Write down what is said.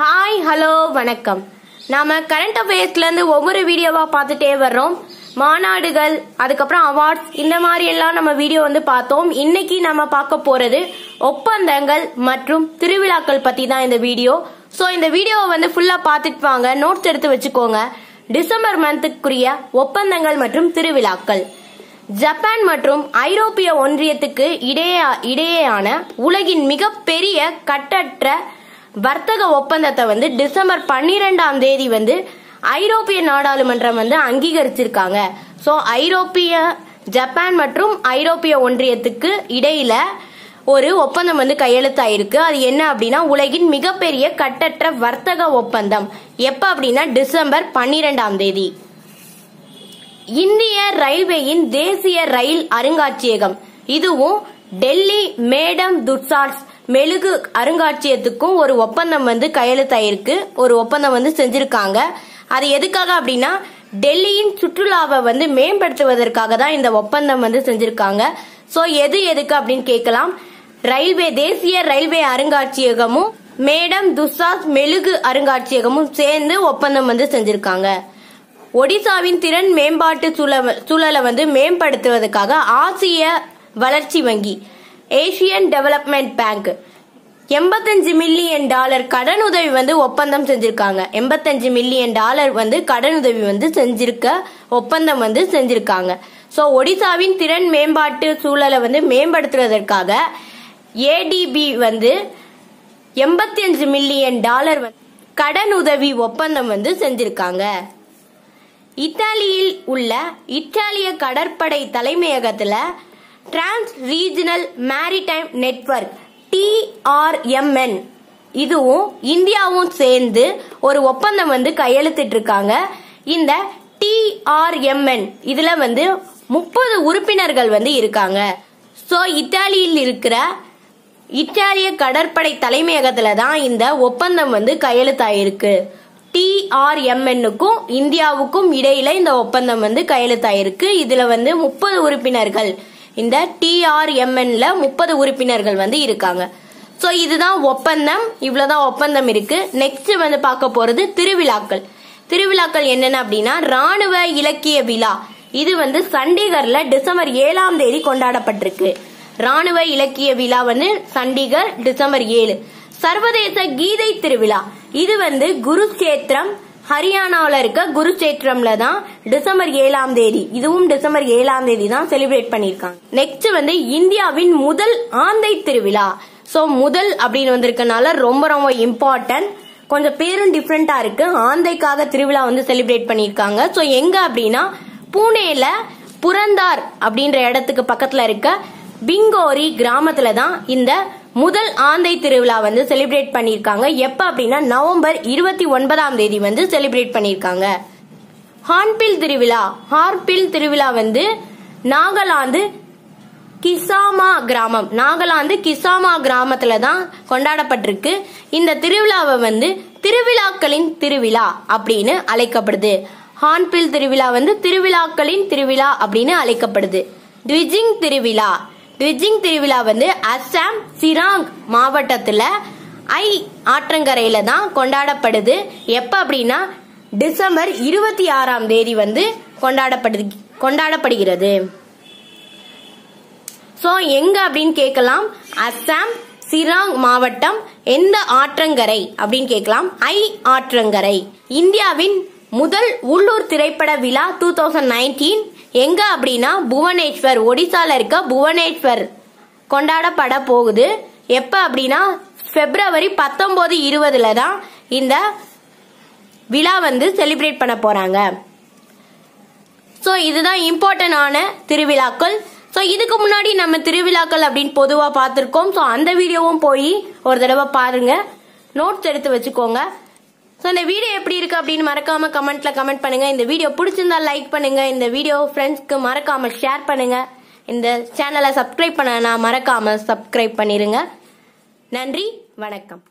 Hi hello வணக்கம். நாம current அஃபேர்ஸ்ல இருந்து ஒவ்வொரு வீடியோவா பார்த்துட்டே வர்றோம். மாநாடுகள் அதுக்கப்புறம் அவார்ட்ஸ் இந்த மாதிரி எல்லாம் நம்ம வீடியோ வந்து பார்த்தோம். இன்னைக்கு நம்ம பார்க்க போறது ஒப்பந்தங்கள் மற்றும் திருவிழாக்கள் பத்தி தான் இந்த வீடியோ ஸோ இந்த வீடியோவை வந்து ஃபுல்லா பார்த்துட்டு வாங்க. நோட்ஸ் எடுத்து வச்சுக்கோங்க. டிசம்பர் மந்த்துக்குரிய ஒப்பந்தங்கள் மற்றும் திருவிழாக்கள். ஜப்பான் மற்றும் ஐரோப்பிய ஒன்றியத்துக்கு இடையே இடையேயான உலகின் மிகப்பெரிய கட்டற்ற வர்த்தக ஒப்பந்தத்தை வந்து டிசம்பர் பன்னிரெண்டாம் தேதி வந்து ஐரோப்பிய நாடாளுமன்றம் வந்து அங்கீகரிச்சிருக்காங்க. ஸோ ஐரோப்பிய ஜப்பான் மற்றும் ஐரோப்பிய ஒன்றியத்துக்கு இடையில ஒரு ஒப்பந்தம் வந்து கையெழுத்தாயிருக்கு. அது என்ன அப்படின்னா உலகின் மிகப்பெரிய கட்டற்ற வர்த்தக ஒப்பந்தம். எப்ப அப்படின்னா டிசம்பர் பன்னிரெண்டாம் தேதி. இந்திய ரயில்வேயின் தேசிய ரயில் அருங்காட்சியகம். இதுவும் டெல்லி மேடம் துட்சார்ஸ் மெழுகு அருங்காட்சியகத்துக்கும் ஒரு ஒப்பந்தம் வந்து கையெழுத்தாயிருக்கு. ஒரு ஒப்பந்தம் வந்து செஞ்சிருக்காங்க. அது எதுக்காக அப்படின்னா டெல்லியின் சுற்றுலாவை வந்து மேம்படுத்துவதற்காக தான் இந்த ஒப்பந்தம் வந்து செஞ்சிருக்காங்க. சோ எது எதுக்கு அப்படின்னு கேட்கலாம். ரயில்வே தேசிய ரயில்வே அருங்காட்சியகமும் மேடம் துசாஸ் மெழுகு அருங்காட்சியகமும் சேர்ந்து ஒப்பந்தம் வந்து செஞ்சிருக்காங்க. ஒடிசாவின் திறன் மேம்பாட்டு சூழ- சூழலை வந்து மேம்படுத்துவதற்காக ஆசிய வளர்ச்சி வங்கி ஏசியன் டெவலப்மெண்ட் பேங்க் எண்பத்தஞ்சு மில்லியன் டாலர் கடன் உதவி வந்து ஒப்பந்தம் செஞ்சிருக்காங்க. எண்பத்தஞ்சு மில்லியன் டாலர் வந்து கடன் உதவி வந்து செஞ்சிருக்க ஒப்பந்தம் வந்து செஞ்சிருக்காங்க. ஸோ ஒடிசாவின் திறன் மேம்பாட்டு சூழலை வந்து மேம்படுத்துவதற்காக ஏடிபி வந்து எண்பத்தி அஞ்சு மில்லியன் டாலர் கடன் உதவி ஒப்பந்தம் வந்து செஞ்சிருக்காங்க. இத்தாலியில் உள்ள இத்தாலிய கடற்படை தலைமையகத்துல trans regional maritime network TRMN இதுவும் இந்தியாவும் சேர்ந்து ஒரு ஒப்பந்தம் வந்து கையெழுத்திட்டு இருக்காங்க இந்த டிஆர்எம்என் இதுல வந்து முப்பது உறுப்பினர்கள் வந்து இருக்காங்க. ஸோ இத்தாலியில் இருக்கிற இத்தாலிய கடற்படை தலைமையகத்துல தான் இந்த ஒப்பந்தம் வந்து கையெழுத்தாயிருக்கு. டிஆர்எம்என்னுக்கும் இந்தியாவுக்கும் இடையில இந்த ஒப்பந்தம் வந்து கையெழுத்தாயிருக்கு. இதுல வந்து முப்பது உறுப்பினர்கள். இந்த டிஆர்எம்என்ல முப்பது உறுப்பினர்கள் வந்து இருக்காங்க. ஸோ இதுதான் ஒப்பந்தம். இவ்வளோதான் ஒப்பந்தம் இருக்கு. நெக்ஸ்ட் வந்து பார்க்க போறது திருவிழாக்கள். திருவிழாக்கள் என்னென்ன அப்படின்னா ராணுவ இலக்கிய விழா. இது வந்து சண்டிகர்ல டிசம்பர் ஏழாம் தேதி கொண்டாடப்பட்டிருக்கு. ராணுவ இலக்கிய விழா வந்து சண்டிகர் டிசம்பர் ஏழு. சர்வதேச கீதை திருவிழா. இது வந்து குருக்ஷேத்திரம் ஹரியானாவில் இருக்க குருக்ஷேத்திரம்ல தான் டிசம்பர் ஏழாம் தேதி இதுவும் டிசம்பர் ஏழாம் தேதி தான் செலிப்ரேட் பண்ணியிருக்காங்க. நெக்ஸ்ட் வந்து இந்தியாவின் முதல் ஆந்தை திருவிழா. ஸோ முதல் அப்படின்னு வந்திருக்கனால ரொம்ப ரொம்ப இம்பார்ட்டன்ட் கொஞ்சம் பேரும் டிஃப்ரெண்டா இருக்கு. ஆந்தைக்காக திருவிழா வந்து செலிப்ரேட் பண்ணியிருக்காங்க. ஸோ எங்க அப்படின்னா புனேல புரந்தார் அப்படின்ற இடத்துக்கு பக்கத்துல இருக்க பிங்கோரி கிராமத்துல தான் இந்த முதல் ஆந்தை திருவிழா வந்து செலிப்ரேட் பண்ணியிருக்காங்க. எப்ப அப்படின்னா நவம்பர் இருபத்தி ஒன்பதாம் தேதி வந்து செலிப்ரேட் பண்ணியிருக்காங்க. ஹார்ன்பில் திருவிழா ஹார்பில் திருவிழா வந்து நாகாலாந்து கிசாமா கிராமம் நாகாலாந்து கிசாமா கிராமத்துல தான் கொண்டாடப்பட்டிருக்கு. இந்த திருவிழாவை வந்து திருவிழாக்களின் திருவிழா அப்படின்னு அழைக்கப்படுது. ஹார்ன்பில் திருவிழா வந்து திருவிழாக்களின் திருவிழா அப்படின்னு அழைக்கப்படுது. ட்விஜிங் திருவிழா ட்விஜிங் திருவிழா வந்து அஸ்ஸாம் சிராங் மாவட்டத்துல ஐ ஆற்றங்கரையில தான் கொண்டாடப்படுது. எப்ப அப்படின்னா டிசம்பர் இருபத்தி ஆறாம் தேதி வந்து கொண்டாடப்படுது கொண்டாடப்படுகிறது. சோ எங்க அப்படின்னு கேட்கலாம்? அஸ்ஸாம் சிராங் மாவட்டம் எந்த ஆற்றங்கரை அப்படின்னு கேட்கலாம்? ஐ ஆற்றங்கரை. இந்தியாவின் முதல் உள்ளூர் திரைப்பட விழா டூ தௌசண்ட் நைன்டீன் எங்க அப்படின்னா புவனேஸ்வர் ஒடிசால இருக்க புவனேஸ்வர் கொண்டாடப்பட போகுது. எப்ப அப்படின்னா பிப்ரவரி பத்தொன்பது இருபதுல தான் இந்த விழா வந்து செலிப்ரேட் பண்ண போறாங்க. ஸோ இதுதான் இம்பார்ட்டன்டான திருவிழாக்கள். ஸோ இதுக்கு முன்னாடி நம்ம திருவிழாக்கள் அப்படின்னு பொதுவாக பார்த்துருக்கோம். ஸோ அந்த வீடியோவும் போய் ஒரு தடவை பாருங்க. நோட்ஸ் எடுத்து வச்சுக்கோங்க. ஸோ இந்த வீடியோ எப்படி இருக்கு அப்படின்னு மறக்காம கமெண்ட்ல கமெண்ட் பண்ணுங்க. இந்த வீடியோ பிடிச்சிருந்தா லைக் பண்ணுங்க. இந்த வீடியோ ஃப்ரெண்ட்ஸ்க்கு மறக்காம ஷேர் பண்ணுங்க. இந்த சேனலை சப்ஸ்கிரைப் பண்ணனா மறக்காம சப்ஸ்கிரைப் பண்ணிருங்க. நன்றி வணக்கம்.